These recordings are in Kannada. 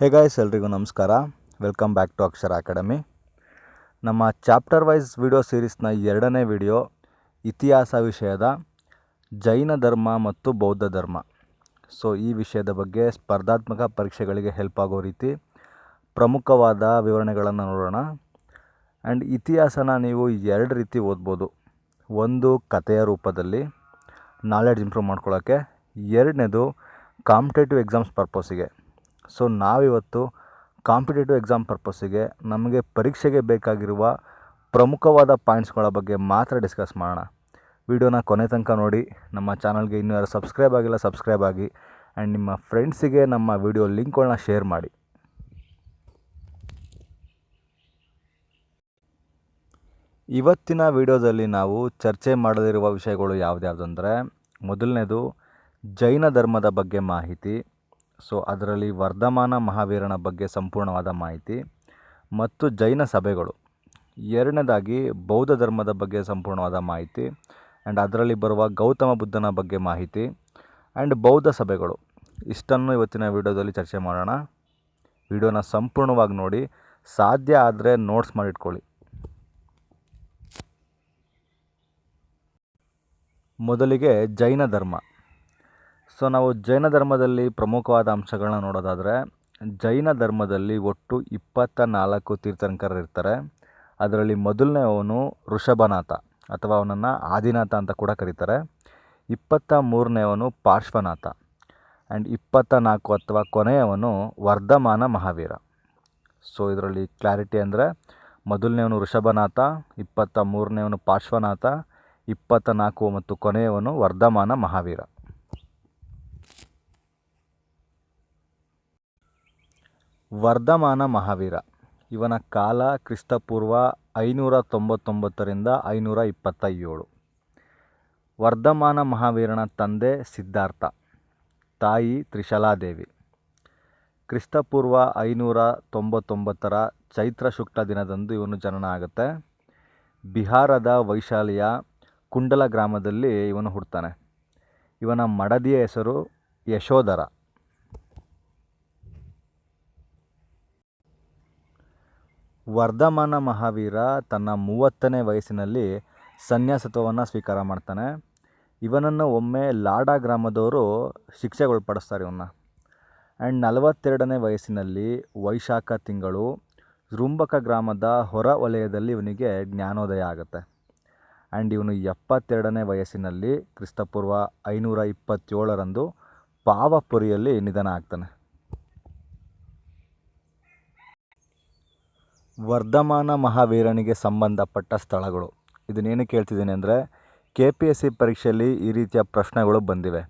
ಹೇ ಗಾಯ್ಸ್ ಎಲ್ರಿಗೂ ನಮಸ್ಕಾರ. Welcome back to Akshara academy ನಮ್ಮ ಚಾಪ್ಟರ್ ವೈಸ್ ವಿಡಿಯೋ ಸೀರೀಸ್ನ ಎರಡನೇ ವಿಡಿಯೋ ಇತಿಹಾಸ ವಿಷಯದ ಜೈನ ಧರ್ಮ ಮತ್ತು ಬೌದ್ಧ ಧರ್ಮ. ಸೊ ಈ ವಿಷಯದ ಬಗ್ಗೆ ಸ್ಪರ್ಧಾತ್ಮಕ ಪರೀಕ್ಷೆಗಳಿಗೆ ಹೆಲ್ಪ್ ಆಗೋ ರೀತಿ ಪ್ರಮುಖವಾದ ವಿವರಣೆಗಳನ್ನು ನೋಡೋಣ. ಆ್ಯಂಡ್ ಇತಿಹಾಸನ ನೀವು ಎರಡು ರೀತಿ ಓದ್ಬೋದು. ಒಂದು, ಕಥೆಯ ರೂಪದಲ್ಲಿ ನಾಲೆಡ್ಜ್ ಇಂಪ್ರೂವ್ ಮಾಡ್ಕೊಳ್ಳೋಕ್ಕೆ ಎರಡನೇದು ಕಾಂಪಿಟೇಟಿವ್ ಎಕ್ಸಾಮ್ಸ್ ಪರ್ಪಸ್ಸಿಗೆ ಸೊ ನಾವಿವತ್ತು ಕಾಂಪಿಟೇಟಿವ್ ಎಕ್ಸಾಮ್ ಪರ್ಪಸ್ಸಿಗೆ ನಮಗೆ ಪರೀಕ್ಷೆಗೆ ಬೇಕಾಗಿರುವ ಪ್ರಮುಖವಾದ ಪಾಯಿಂಟ್ಸ್ಗಳ ಬಗ್ಗೆ ಮಾತ್ರ ಡಿಸ್ಕಸ್ ಮಾಡೋಣ. ವಿಡಿಯೋನ ಕೊನೆ ತನಕ ನೋಡಿ. ನಮ್ಮ ಚಾನಲ್ಗೆ ಇನ್ನೂ ಯಾರು ಸಬ್ಸ್ಕ್ರೈಬ್ ಆಗಿಲ್ಲ, ಸಬ್ಸ್ಕ್ರೈಬ್ ಆಗಿ. ಆ್ಯಂಡ್ ನಿಮ್ಮ ಫ್ರೆಂಡ್ಸಿಗೆ ನಮ್ಮ ವಿಡಿಯೋ ಲಿಂಕ್ಗಳನ್ನ ಶೇರ್ ಮಾಡಿ. ಇವತ್ತಿನ ವಿಡಿಯೋದಲ್ಲಿ ನಾವು ಚರ್ಚೆ ಮಾಡದಿರುವ ವಿಷಯಗಳು ಯಾವುದ್ಯಾವುದಂದರೆ ಮೊದಲನೇದು ಜೈನ ಧರ್ಮದ ಬಗ್ಗೆ ಮಾಹಿತಿ. ಸೊ ಅದರಲ್ಲಿ ವರ್ಧಮಾನ ಮಹಾವೀರನ ಬಗ್ಗೆ ಸಂಪೂರ್ಣವಾದ ಮಾಹಿತಿ ಮತ್ತು ಜೈನ ಸಭೆಗಳು. ಎರಡನೇದಾಗಿ ಬೌದ್ಧ ಧರ್ಮದ ಬಗ್ಗೆ ಸಂಪೂರ್ಣವಾದ ಮಾಹಿತಿ ಆ್ಯಂಡ್ ಅದರಲ್ಲಿ ಬರುವ ಗೌತಮ ಬುದ್ಧನ ಬಗ್ಗೆ ಮಾಹಿತಿ ಆ್ಯಂಡ್ ಬೌದ್ಧ ಸಭೆಗಳು. ಇಷ್ಟನ್ನು ಇವತ್ತಿನ ವಿಡಿಯೋದಲ್ಲಿ ಚರ್ಚೆ ಮಾಡೋಣ. ವಿಡಿಯೋನ ಸಂಪೂರ್ಣವಾಗಿ ನೋಡಿ. ಸಾಧ್ಯ ಆದರೆ ನೋಟ್ಸ್ ಮಾಡಿಟ್ಕೊಳ್ಳಿ. ಮೊದಲಿಗೆ ಜೈನ ಧರ್ಮ. ಸೊ ನಾವು ಜೈನ ಧರ್ಮದಲ್ಲಿ ಪ್ರಮುಖವಾದ ಅಂಶಗಳನ್ನ ನೋಡೋದಾದರೆ, ಜೈನ ಧರ್ಮದಲ್ಲಿ ಒಟ್ಟು ಇಪ್ಪತ್ತ ನಾಲ್ಕು ತೀರ್ಥಂಕರರು ಇರ್ತಾರೆ. ಅದರಲ್ಲಿ ಮೊದಲನೇವನು ಋಷಭನಾಥ ಅಥವಾ ಅವನನ್ನು ಆದಿನಾಥ ಅಂತ ಕೂಡ ಕರೀತಾರೆ. ಇಪ್ಪತ್ತ ಮೂರನೇವನು ಪಾರ್ಶ್ವನಾಥ. ಆ್ಯಂಡ್ ಇಪ್ಪತ್ತ ನಾಲ್ಕು ಅಥವಾ ಕೊನೆಯವನು ವರ್ಧಮಾನ ಮಹಾವೀರ. ಸೊ ಇದರಲ್ಲಿ ಕ್ಲಾರಿಟಿ ಅಂದರೆ ಮೊದಲನೇವನು ಋಷಭನಾಥ, ಇಪ್ಪತ್ತ ಮೂರನೇವನು ಪಾರ್ಶ್ವನಾಥ, ಇಪ್ಪತ್ತ ನಾಲ್ಕು ಮತ್ತು ಕೊನೆಯವನು ವರ್ಧಮಾನ ಮಹಾವೀರ. ವರ್ಧಮಾನ ಮಹಾವೀರ. ಇವನ ಕಾಲ ಕ್ರಿಸ್ತಪೂರ್ವ ಐನೂರ ತೊಂಬತ್ತೊಂಬತ್ತರಿಂದ ಐನೂರ ಇಪ್ಪತ್ತ ಏಳು ವರ್ಧಮಾನ ಮಹಾವೀರನ ತಂದೆ ಸಿದ್ಧಾರ್ಥ. ತಾಯಿ ತ್ರಿಶಲಾದೇವಿ. ಕ್ರಿಸ್ತಪೂರ್ವ ಐನೂರ ತೊಂಬತ್ತೊಂಬತ್ತರ ಚೈತ್ರ ಶುಕ್ಲ ದಿನದಂದು ಇವನು ಜನನ ಆಗುತ್ತೆ. ಬಿಹಾರದ ವೈಶಾಲಿಯ ಕುಂಡಲ ಗ್ರಾಮದಲ್ಲಿ ಇವನು ಹುಡ್ತಾನೆ. ಇವನ ಮಡದಿಯ ಹೆಸರು ಯಶೋಧರ. ವರ್ಧಮಾನ ಮಹಾವೀರ ತನ್ನ ಮೂವತ್ತನೇ ವಯಸ್ಸಿನಲ್ಲಿ ಸನ್ಯಾಸತ್ವವನ್ನು ಸ್ವೀಕಾರ ಮಾಡ್ತಾನೆ. ಇವನನ್ನು ಒಮ್ಮೆ ಲಾಡಾ ಗ್ರಾಮದವರು ಶಿಕ್ಷೆಗೊಳಪಡಿಸ್ತಾರೆ ಇವನ್ನ. ಆ್ಯಂಡ್ ನಲವತ್ತೆರಡನೇ ವಯಸ್ಸಿನಲ್ಲಿ ವೈಶಾಖ ತಿಂಗಳು ರುಂಬಕ ಗ್ರಾಮದ ಹೊರ ವಲಯದಲ್ಲಿ ಇವನಿಗೆ ಜ್ಞಾನೋದಯ ಆಗುತ್ತೆ. ಆ್ಯಂಡ್ ಇವನು ಎಪ್ಪತ್ತೆರಡನೇ ವಯಸ್ಸಿನಲ್ಲಿ ಕ್ರಿಸ್ತಪೂರ್ವ ಐನೂರ ಇಪ್ಪತ್ತೇಳರಂದು ಪಾವಪುರಿಯಲ್ಲಿ ನಿಧನ ಆಗ್ತಾನೆ. ವರ್ಧಮಾನ ಮಹಾವೀರನಿಗೆ ಸಂಬಂಧಪಟ್ಟ ಸ್ಥಳಗಳು. ಇದನ್ನೇನು ಕೇಳ್ತಿದ್ದೀನಿ ಅಂದರೆ ಕೆ ಪಿ ಎಸ್ ಸಿ ಪರೀಕ್ಷೆಯಲ್ಲಿ ಈ ರೀತಿಯ ಪ್ರಶ್ನೆಗಳು ಬಂದಿವೆ.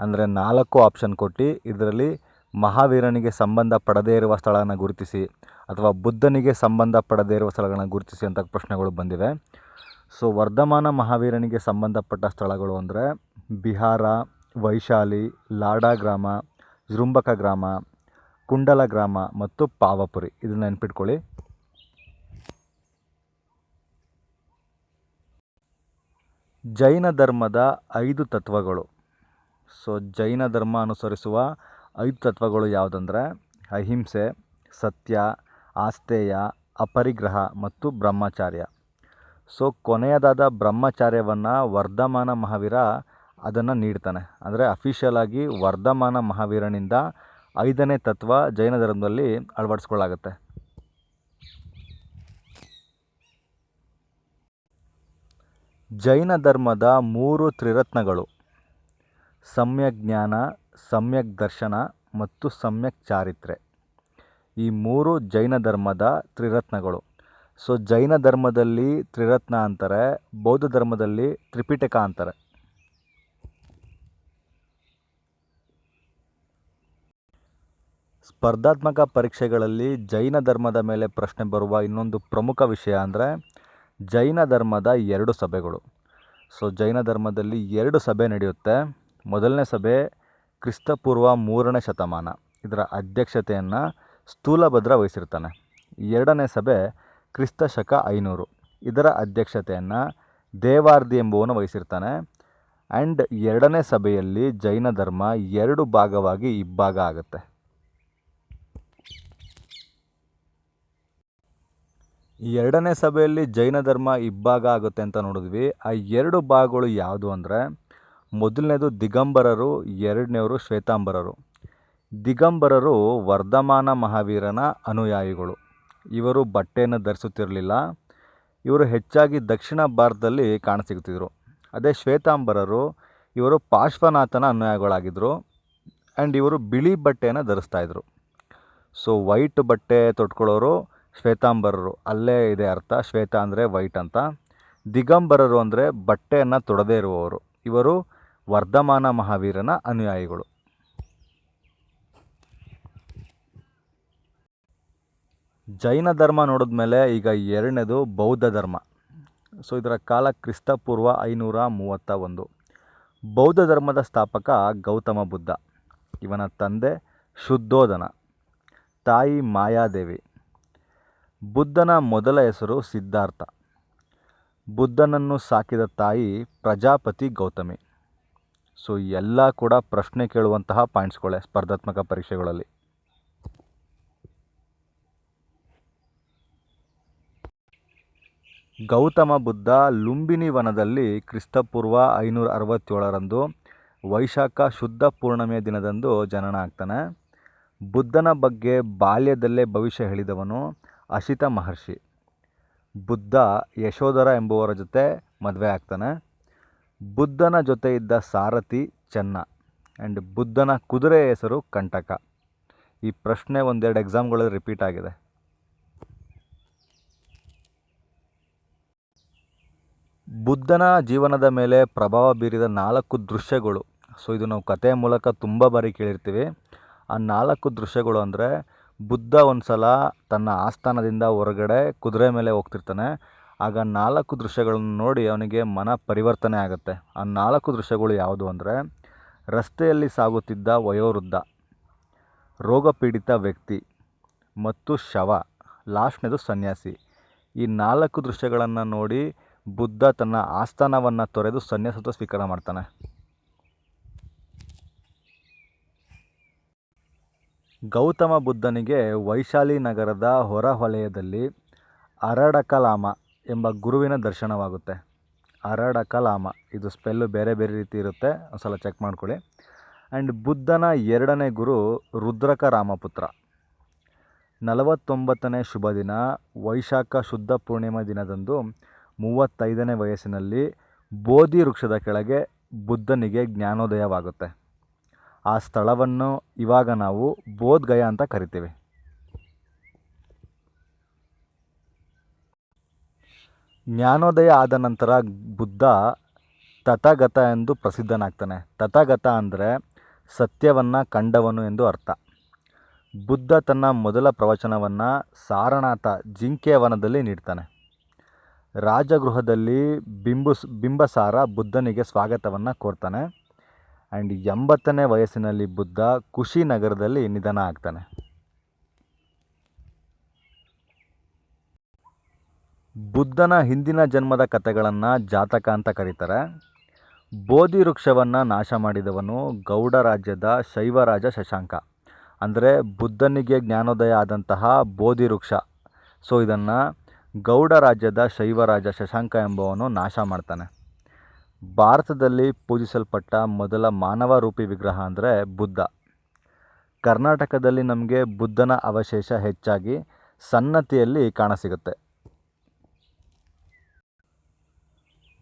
ಅಂದರೆ ನಾಲ್ಕು ಆಪ್ಷನ್ ಕೊಟ್ಟು, ಇದರಲ್ಲಿ ಮಹಾವೀರನಿಗೆ ಸಂಬಂಧ ಪಡದೇ ಇರುವ ಸ್ಥಳನ ಗುರುತಿಸಿ, ಅಥವಾ ಬುದ್ಧನಿಗೆ ಸಂಬಂಧ ಪಡದೇ ಇರುವ ಸ್ಥಳಗಳನ್ನು ಗುರುತಿಸಿ ಅಂತ ಪ್ರಶ್ನೆಗಳು ಬಂದಿವೆ. ಸೊ ವರ್ಧಮಾನ ಮಹಾವೀರನಿಗೆ ಸಂಬಂಧಪಟ್ಟ ಸ್ಥಳಗಳು ಅಂದರೆ, ಬಿಹಾರ, ವೈಶಾಲಿ, ಲಾಡಾ ಗ್ರಾಮ ಜೃಂಬಕ ಗ್ರಾಮ, ಕುಂಡಲ ಗ್ರಾಮ ಮತ್ತು ಪಾವಪುರಿ. ಇದನ್ನು ನೆನ್ಪಿಟ್ಕೊಳ್ಳಿ. ಜೈನ ಧರ್ಮದ ಐದು ತತ್ವಗಳು. ಸೊ ಜೈನ ಧರ್ಮ ಅನುಸರಿಸುವ ಐದು ತತ್ವಗಳು ಯಾವುದಂದರೆ, ಅಹಿಂಸೆ, ಸತ್ಯ ಆಸ್ತೇಯ ಅಪರಿಗ್ರಹ ಮತ್ತು ಬ್ರಹ್ಮಚಾರ್ಯ. ಸೊ ಕೊನೆಯದಾದ ಬ್ರಹ್ಮಚಾರ್ಯವನ್ನು ವರ್ಧಮಾನ ಮಹಾವೀರ ಅದನ್ನು ನೀಡ್ತಾನೆ. ಅಂದರೆ ಅಫಿಷಿಯಲ್ ಆಗಿ ವರ್ಧಮಾನ ಮಹಾವೀರನಿಂದ ಐದನೇ ತತ್ವ ಜೈನ ಧರ್ಮದಲ್ಲಿ ಅಳವಡಿಸ್ಕೊಳ್ಳಾಗುತ್ತೆ. ಜೈನ ಧರ್ಮದ ಮೂರು ತ್ರಿರತ್ನಗಳು. ಸಮ್ಯಕ್ ಜ್ಞಾನ, ಸಮ್ಯಕ್ ದರ್ಶನ ಮತ್ತು ಸಮ್ಯಕ್ ಚಾರಿತ್ರೆ. ಈ ಮೂರು ಜೈನ ಧರ್ಮದ ತ್ರಿರತ್ನಗಳು. ಸೊ, ಜೈನ ಧರ್ಮದಲ್ಲಿ ತ್ರಿರತ್ನ ಅಂತಾರೆ, ಬೌದ್ಧ ಧರ್ಮದಲ್ಲಿ ತ್ರಿಪಿಟಕ ಅಂತಾರೆ. ಸ್ಪರ್ಧಾತ್ಮಕ ಪರೀಕ್ಷೆಗಳಲ್ಲಿ ಜೈನ ಧರ್ಮದ ಮೇಲೆ ಪ್ರಶ್ನೆ ಬರುವ ಇನ್ನೊಂದು ಪ್ರಮುಖ ವಿಷಯ ಅಂದರೆ ಜೈನ ಧರ್ಮದ ಎರಡು ಸಭೆಗಳು. ಸೊ, ಜೈನ ಧರ್ಮದಲ್ಲಿ ಎರಡು ಸಭೆ ನಡೆಯುತ್ತೆ. ಮೊದಲನೇ ಸಭೆ ಕ್ರಿಸ್ತಪೂರ್ವ ಮೂರನೇ ಶತಮಾನ. ಇದರ ಅಧ್ಯಕ್ಷತೆಯನ್ನು ಸ್ಥೂಲಭದ್ರ ವಹಿಸಿರ್ತಾನೆ. ಎರಡನೇ ಸಭೆ ಕ್ರಿಸ್ತ ಶಕ ಐನೂರು. ಇದರ ಅಧ್ಯಕ್ಷತೆಯನ್ನು ದೇವಾರ್ದಿ ಎಂಬುವನು ವಹಿಸಿರ್ತಾನೆ. ಆ್ಯಂಡ್ ಎರಡನೇ ಸಭೆಯಲ್ಲಿ ಜೈನ ಧರ್ಮ ಎರಡು ಭಾಗವಾಗಿ ಇಬ್ಬಾಗ ಆಗುತ್ತೆ. ಎರಡನೇ ಸಭೆಯಲ್ಲಿ ಜೈನ ಧರ್ಮ ಇಬ್ಬಾಗ ಆಗುತ್ತೆ ಅಂತ ನೋಡಿದ್ವಿ. ಆ ಎರಡು ಭಾಗಗಳು ಯಾವುದು ಅಂದರೆ, ಮೊದಲನೇದು ದಿಗಂಬರರು, ಎರಡನೇವರು ಶ್ವೇತಾಂಬರರು. ದಿಗಂಬರರು ವರ್ಧಮಾನ ಮಹಾವೀರನ ಅನುಯಾಯಿಗಳು. ಇವರು ಬಟ್ಟೆಯನ್ನು ಧರಿಸುತ್ತಿರಲಿಲ್ಲ. ಇವರು ಹೆಚ್ಚಾಗಿ ದಕ್ಷಿಣ ಭಾರತದಲ್ಲಿ ಕಾಣಸಿಗುತ್ತಿದ್ದರು ಅದೇ ಶ್ವೇತಾಂಬರರು, ಇವರು ಪಾರ್ಶ್ವನಾಥನ ಅನುಯಾಯಿಗಳಾಗಿದ್ದರು ಆ್ಯಂಡ್ ಇವರು ಬಿಳಿ ಬಟ್ಟೆಯನ್ನು ಧರಿಸ್ತಾ ಇದ್ದರು ಸೊ ವೈಟ್ ಬಟ್ಟೆ ತೊಟ್ಕೊಳ್ಳೋರು ಶ್ವೇತಾಂಬರರು. ಅಲ್ಲೇ ಇದೆ ಅರ್ಥ. ಶ್ವೇತ ಅಂದರೆ ವೈಟ್ ಅಂತ. ದಿಗಂಬರರು ಅಂದರೆ ಬಟ್ಟೆಯನ್ನು ತೊಡದೇ ಇರುವವರು. ಇವರು ವರ್ಧಮಾನ ಮಹಾವೀರನ ಅನುಯಾಯಿಗಳು. ಜೈನ ಧರ್ಮ ನೋಡಿದ್ಮೇಲೆ ಈಗ ಎರಡನೇದು ಬೌದ್ಧ ಧರ್ಮ. ಸೊ, ಇದರ ಕಾಲ ಕ್ರಿಸ್ತಪೂರ್ವ ಐನೂರ ಮೂವತ್ತ ಒಂದು. ಬೌದ್ಧ ಧರ್ಮದ ಸ್ಥಾಪಕ ಗೌತಮ ಬುದ್ಧ. ಇವನ ತಂದೆ ಶುದ್ಧೋಧನ. ತಾಯಿ ಮಾಯಾದೇವಿ. ಬುದ್ಧನ ಮೊದಲ ಹೆಸರು ಸಿದ್ಧಾರ್ಥ. ಬುದ್ಧನನ್ನು ಸಾಕಿದ ತಾಯಿ ಪ್ರಜಾಪತಿ ಗೌತಮಿ. ಸೊ, ಎಲ್ಲ ಕೂಡ ಪ್ರಶ್ನೆ ಕೇಳುವಂತಹ ಪಾಯಿಂಟ್ಸ್ಗಳೇ ಸ್ಪರ್ಧಾತ್ಮಕ ಪರೀಕ್ಷೆಗಳಲ್ಲಿ. ಗೌತಮ ಬುದ್ಧ ಲುಂಬಿನಿ ವನದಲ್ಲಿ ಕ್ರಿಸ್ತಪೂರ್ವ ಐನೂರ ಅರವತ್ತೇಳರಂದು ವೈಶಾಖ ಶುದ್ಧ ಪೂರ್ಣಿಮೆಯ ದಿನದಂದು ಜನನ ಆಗ್ತಾನೆ. ಬುದ್ಧನ ಬಗ್ಗೆ ಬಾಲ್ಯದಲ್ಲೇ ಭವಿಷ್ಯ ಹೇಳಿದವನು. ಅಶಿತ ಮಹರ್ಷಿ. ಬುದ್ಧ ಯಶೋಧರ ಎಂಬುವರ ಜೊತೆ ಮದುವೆ ಆಗ್ತಾನೆ. ಬುದ್ಧನ ಜೊತೆ ಇದ್ದ ಸಾರಥಿ ಚೆನ್ನ ಆ್ಯಂಡ್ ಬುದ್ಧನ ಕುದುರೆ ಹೆಸರು ಕಂಟಕ. ಈ ಪ್ರಶ್ನೆ ಒಂದೆರಡು ಎಕ್ಸಾಮ್ಗಳಲ್ಲಿ ರಿಪೀಟ್ ಆಗಿದೆ. ಬುದ್ಧನ ಜೀವನದ ಮೇಲೆ ಪ್ರಭಾವ ಬೀರಿದ ನಾಲ್ಕು ದೃಶ್ಯಗಳು. ಸೊ ಇದು ನಾವು ಕಥೆಯ ಮೂಲಕ ತುಂಬ ಬಾರಿ ಕೇಳಿರ್ತೀವಿ. ಆ ನಾಲ್ಕು ದೃಶ್ಯಗಳು ಅಂದರೆ ಬುದ್ಧ ಒಂದು ಸಲ ತನ್ನ ಆಸ್ಥಾನದಿಂದ ಹೊರಗಡೆ ಕುದುರೆ ಮೇಲೆ ಹೋಗ್ತಿರ್ತಾನೆ. ಆಗ ನಾಲ್ಕು ದೃಶ್ಯಗಳನ್ನು ನೋಡಿ ಅವನಿಗೆ ಮನ ಪರಿವರ್ತನೆ ಆಗುತ್ತೆ. ಆ ನಾಲ್ಕು ದೃಶ್ಯಗಳು ಯಾವುದು ಅಂದರೆ, ರಸ್ತೆಯಲ್ಲಿ ಸಾಗುತ್ತಿದ್ದ ವಯೋವೃದ್ಧ, ರೋಗಪೀಡಿತ ವ್ಯಕ್ತಿ ಮತ್ತು ಶವ, ಲಾಸ್ಟ್ನೇದು ಸನ್ಯಾಸಿ. ಈ ನಾಲ್ಕು ದೃಶ್ಯಗಳನ್ನು ನೋಡಿ ಬುದ್ಧ ತನ್ನ ಆಸ್ಥಾನವನ್ನು ತೊರೆದು ಸನ್ಯಾಸತ್ವ ಸ್ವೀಕಾರ ಮಾಡ್ತಾನೆ. ಗೌತಮ ಬುದ್ಧನಿಗೆ ವೈಶಾಲಿ ನಗರದ ಹೊರವಲಯದಲ್ಲಿ ಅರಡಕಲಾಮ ಎಂಬ ಗುರುವಿನ ದರ್ಶನವಾಗುತ್ತೆ. ಅರಡಕಲಾಮ, ಇದು ಸ್ಪೆಲ್ಲು ಬೇರೆ ಬೇರೆ ರೀತಿ ಇರುತ್ತೆ ಒಂದು ಸಲ ಚೆಕ್ ಮಾಡ್ಕೊಳ್ಳಿ. ಆ್ಯಂಡ್ ಬುದ್ಧನ ಎರಡನೇ ಗುರು ರುದ್ರಕ ರಾಮಪುತ್ರ. ನಲವತ್ತೊಂಬತ್ತನೇ ಶುಭ ದಿನ, ವೈಶಾಖ ಶುದ್ಧ ಪೂರ್ಣಿಮಾ ದಿನದಂದು ಮೂವತ್ತೈದನೇ ವಯಸ್ಸಿನಲ್ಲಿ ಬೋಧಿ ವೃಕ್ಷದ ಕೆಳಗೆ ಬುದ್ಧನಿಗೆ ಜ್ಞಾನೋದಯವಾಗುತ್ತೆ. ಆ ಸ್ಥಳವನ್ನು ಇವಾಗ ನಾವು ಬೋಧ್ಗಯ ಅಂತ ಕರಿತೀವಿ. ಜ್ಞಾನೋದಯ ಆದ ನಂತರ ಬುದ್ಧ ತಥಾಗತ ಎಂದು ಪ್ರಸಿದ್ಧನಾಗ್ತಾನೆ. ತಥಾಗತ ಅಂದರೆ ಸತ್ಯವನ್ನು ಕಂಡವನು ಎಂದು ಅರ್ಥ. ಬುದ್ಧ ತನ್ನ ಮೊದಲ ಪ್ರವಚನವನ್ನು ಸಾರನಾಥ ಜಿಂಕೆಯವನದಲ್ಲಿ ನೀಡ್ತಾನೆ. ರಾಜಗೃಹದಲ್ಲಿ ಬಿಂಬುಸ್ ಬಿಂಬಸಾರ ಬುದ್ಧನಿಗೆ ಸ್ವಾಗತವನ್ನು ಕೋರ್ತಾನೆ. ಆ್ಯಂಡ್ ಎಂಬತ್ತನೇ ವಯಸ್ಸಿನಲ್ಲಿ ಬುದ್ಧ ಕುಶಿನಗರದಲ್ಲಿ ನಿಧನ ಆಗ್ತಾನೆ. ಬುದ್ಧನ ಹಿಂದಿನ ಜನ್ಮದ ಕಥೆಗಳನ್ನು ಜಾತಕ ಅಂತ ಕರೀತಾರೆ. ಬೋಧಿ ವೃಕ್ಷವನ್ನು ನಾಶ ಮಾಡಿದವನು ಗೌಡ ರಾಜ್ಯದ ಶೈವರಾಜ ಶಶಾಂಕ. ಅಂದರೆ ಬುದ್ಧನಿಗೆ ಜ್ಞಾನೋದಯ ಆದಂತಹ ಬೋಧಿ ವೃಕ್ಷ. ಸೊ ಇದನ್ನು ಗೌಡ ರಾಜ್ಯದ ಶೈವರಾಜ ಶಶಾಂಕ ಎಂಬವನು ನಾಶ ಮಾಡ್ತಾನೆ. ಭಾರತದಲ್ಲಿ ಪೂಜಿಸಲ್ಪಟ್ಟ ಮೊದಲ ಮಾನವ ರೂಪಿ ವಿಗ್ರಹ ಅಂದರೆ ಬುದ್ಧ. ಕರ್ನಾಟಕದಲ್ಲಿ ನಮಗೆ ಬುದ್ಧನ ಅವಶೇಷ ಹೆಚ್ಚಾಗಿ ಸನ್ನತಿಯಲ್ಲಿ ಕಾಣಸಿಗುತ್ತೆ.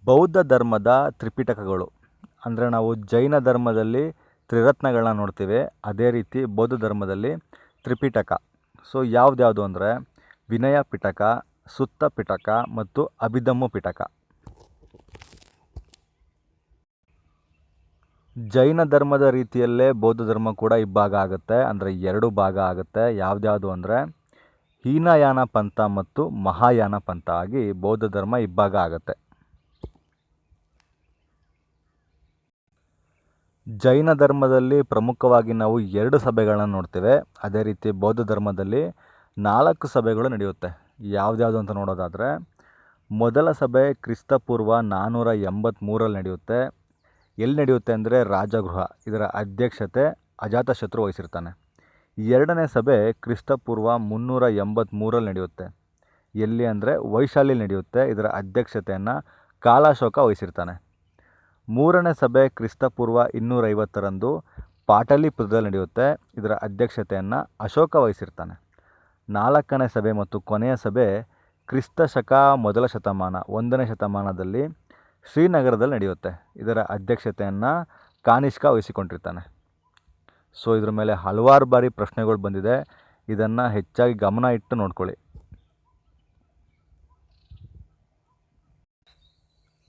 ಬೌದ್ಧ ಧರ್ಮದ ತ್ರಿಪಿಟಕಗಳು ಅಂದರೆ ನಾವು ಜೈನ ಧರ್ಮದಲ್ಲಿ ತ್ರಿರತ್ನಗಳನ್ನ ನೋಡ್ತೀವಿ, ಅದೇ ರೀತಿ ಬೌದ್ಧ ಧರ್ಮದಲ್ಲಿ ತ್ರಿಪಿಟಕ. ಸೊ ಯಾವುದ್ಯಾವುದು ಅಂದರೆ ವಿನಯ ಪಿಟಕ ಸುತ್ತ ಪಿಟಕ ಮತ್ತು ಅಭಿದಮ್ಮು ಪಿಟಕ. ಜೈನ ಧರ್ಮದ ರೀತಿಯಲ್ಲೇ ಬೌದ್ಧ ಧರ್ಮ ಕೂಡ ಇಬ್ಬಾಗ ಆಗುತ್ತೆ. ಅಂದರೆ ಎರಡು ಭಾಗ ಆಗುತ್ತೆ. ಯಾವ್ದ್ಯಾವುದು ಅಂದರೆ ಹೀನಯಾನ ಪಂಥ ಮತ್ತು ಮಹಾಯಾನ ಪಂಥ ಆಗಿ ಬೌದ್ಧ ಧರ್ಮ ಇಬ್ಬಾಗ ಆಗುತ್ತೆ. ಜೈನ ಧರ್ಮದಲ್ಲಿ ಪ್ರಮುಖವಾಗಿ ನಾವು ಎರಡು ಸಭೆಗಳನ್ನು ನೋಡ್ತೇವೆ. ಅದೇ ರೀತಿ ಬೌದ್ಧ ಧರ್ಮದಲ್ಲಿ ನಾಲ್ಕು ಸಭೆಗಳು ನಡೆಯುತ್ತೆ. ಯಾವುದ್ಯಾವುದು ಅಂತ ನೋಡೋದಾದರೆ, ಮೊದಲ ಸಭೆ ಕ್ರಿಸ್ತಪೂರ್ವ ನಾನ್ನೂರ ಎಂಬತ್ತ್ಮೂರಲ್ಲಿ ನಡೆಯುತ್ತೆ. ಎಲ್ಲಿ ನಡೆಯುತ್ತೆ ಅಂದರೆ ರಾಜಗೃಹ, ಇದರ ಅಧ್ಯಕ್ಷತೆ ಅಜಾತಶತ್ರು ವಹಿಸಿರ್ತಾನೆ. ಎರಡನೇ ಸಭೆ ಕ್ರಿಸ್ತಪೂರ್ವ ಮುನ್ನೂರ ಎಂಬತ್ತ್ಮೂರಲ್ಲಿ ನಡೆಯುತ್ತೆ. ಎಲ್ಲಿ ಅಂದರೆ ವೈಶಾಲಿ ನಡೆಯುತ್ತೆ, ಇದರ ಅಧ್ಯಕ್ಷತೆಯನ್ನು ಕಾಲಾಶೋಕ ವಹಿಸಿರ್ತಾನೆ. ಮೂರನೇ ಸಭೆ ಕ್ರಿಸ್ತಪೂರ್ವ ಇನ್ನೂರೈವತ್ತರಂದು ಪಾಟಲಿಪುರದಲ್ಲಿ ನಡೆಯುತ್ತೆ, ಇದರ ಅಧ್ಯಕ್ಷತೆಯನ್ನು ಅಶೋಕ ವಹಿಸಿರ್ತಾನೆ. ನಾಲ್ಕನೇ ಸಭೆ ಮತ್ತು ಕೊನೆಯ ಸಭೆ ಕ್ರಿಸ್ತ ಶಕ ಮೊದಲ ಶತಮಾನ, ಒಂದನೇ ಶತಮಾನದಲ್ಲಿ ಶ್ರೀನಗರದಲ್ಲಿ ನಡೆಯುತ್ತೆ. ಇದರ ಅಧ್ಯಕ್ಷತೆಯನ್ನು ಕಾನಿಷ್ಕ ವಹಿಸಿಕೊಂಡಿರ್ತಾನೆ. ಸೊ ಇದ್ರ ಮೇಲೆ ಹಲವಾರು ಬಾರಿ ಪ್ರಶ್ನೆಗಳು ಬಂದಿದೆ. ಇದನ್ನು ಹೆಚ್ಚಾಗಿ ಗಮನ ಇಟ್ಟು ನೋಡ್ಕೊಳ್ಳಿ.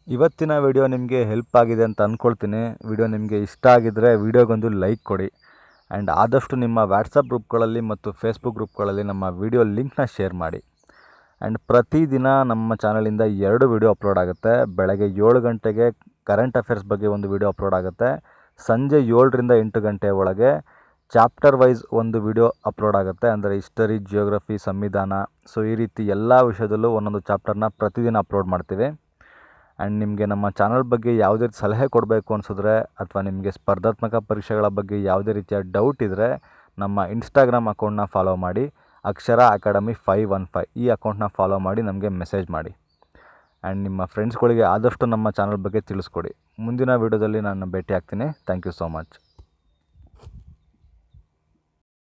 ಇವತ್ತಿನ ವಿಡಿಯೋ ನಿಮಗೆ ಹೆಲ್ಪ್ ಆಗಿದೆ ಅಂತ ಅಂದ್ಕೊಳ್ತೀನಿ ವಿಡಿಯೋ ನಿಮಗೆ ಇಷ್ಟ ಆಗಿದ್ದರೆ ವಿಡಿಯೋಗೊಂದು ಲೈಕ್ ಕೊಡಿ. ಆ್ಯಂಡ್ ಆದಷ್ಟು ನಿಮ್ಮ ವ್ಯಾಟ್ಸಪ್ ಗ್ರೂಪ್ಗಳಲ್ಲಿ ಮತ್ತು ಫೇಸ್ಬುಕ್ ಗ್ರೂಪ್ಗಳಲ್ಲಿ ನಮ್ಮ ವಿಡಿಯೋ ಲಿಂಕ್ನ ಶೇರ್ ಮಾಡಿ. ಆ್ಯಂಡ್ ಪ್ರತಿದಿನ ನಮ್ಮ ಚಾನಲಿಂದ ಎರಡು ವಿಡಿಯೋ ಅಪ್ಲೋಡ್ ಆಗುತ್ತೆ. ಬೆಳಗ್ಗೆ ಏಳು ಗಂಟೆಗೆ ಕರೆಂಟ್ ಅಫೇರ್ಸ್ ಬಗ್ಗೆ ಒಂದು ವಿಡಿಯೋ ಅಪ್ಲೋಡ್ ಆಗುತ್ತೆ. ಸಂಜೆ ಏಳರಿಂದ ಎಂಟು ಗಂಟೆ ಒಳಗೆ ಚಾಪ್ಟರ್ ವೈಸ್ ಒಂದು ವಿಡಿಯೋ ಅಪ್ಲೋಡ್ ಆಗುತ್ತೆ. ಅಂದರೆ ಹಿಸ್ಟರಿ ಜಿಯೋಗ್ರಫಿ ಸಂವಿಧಾನ. ಸೊ ಈ ರೀತಿ ಎಲ್ಲ ವಿಷಯದಲ್ಲೂ ಒಂದೊಂದು ಚಾಪ್ಟರ್ನ ಪ್ರತಿದಿನ ಅಪ್ಲೋಡ್ ಮಾಡ್ತೀವಿ. ಆ್ಯಂಡ್ ನಿಮಗೆ ನಮ್ಮ ಚಾನಲ್ ಬಗ್ಗೆ ಯಾವುದೇ ರೀತಿ ಸಲಹೆ ಕೊಡಬೇಕು ಅನಿಸಿದ್ರೆ, ಅಥವಾ ನಿಮಗೆ ಸ್ಪರ್ಧಾತ್ಮಕ ಪರೀಕ್ಷೆಗಳ ಬಗ್ಗೆ ಯಾವುದೇ ರೀತಿಯ ಡೌಟ್ ಇದ್ದರೆ ನಮ್ಮ ಇನ್ಸ್ಟಾಗ್ರಾಮ್ ಅಕೌಂಟ್ನ ಫಾಲೋ ಮಾಡಿ. Akshara academy five one five. ಈ ಅಕೌಂಟ್ನ ಫಾಲೋ ಮಾಡಿ ನಮಗೆ ಮೆಸೇಜ್ ಮಾಡಿ. ಆ್ಯಂಡ್ ನಿಮ್ಮ ಫ್ರೆಂಡ್ಸ್ಗಳಿಗೆ ಆದಷ್ಟು ನಮ್ಮ ಚಾನಲ್ ಬಗ್ಗೆ ತಿಳಿಸ್ಕೊಡಿ. ಮುಂದಿನ ವೀಡಿಯೋದಲ್ಲಿ ನಾನು ಭೇಟಿ ಆಗ್ತೀನಿ ಥ್ಯಾಂಕ್ ಯು ಸೋ ಮಚ್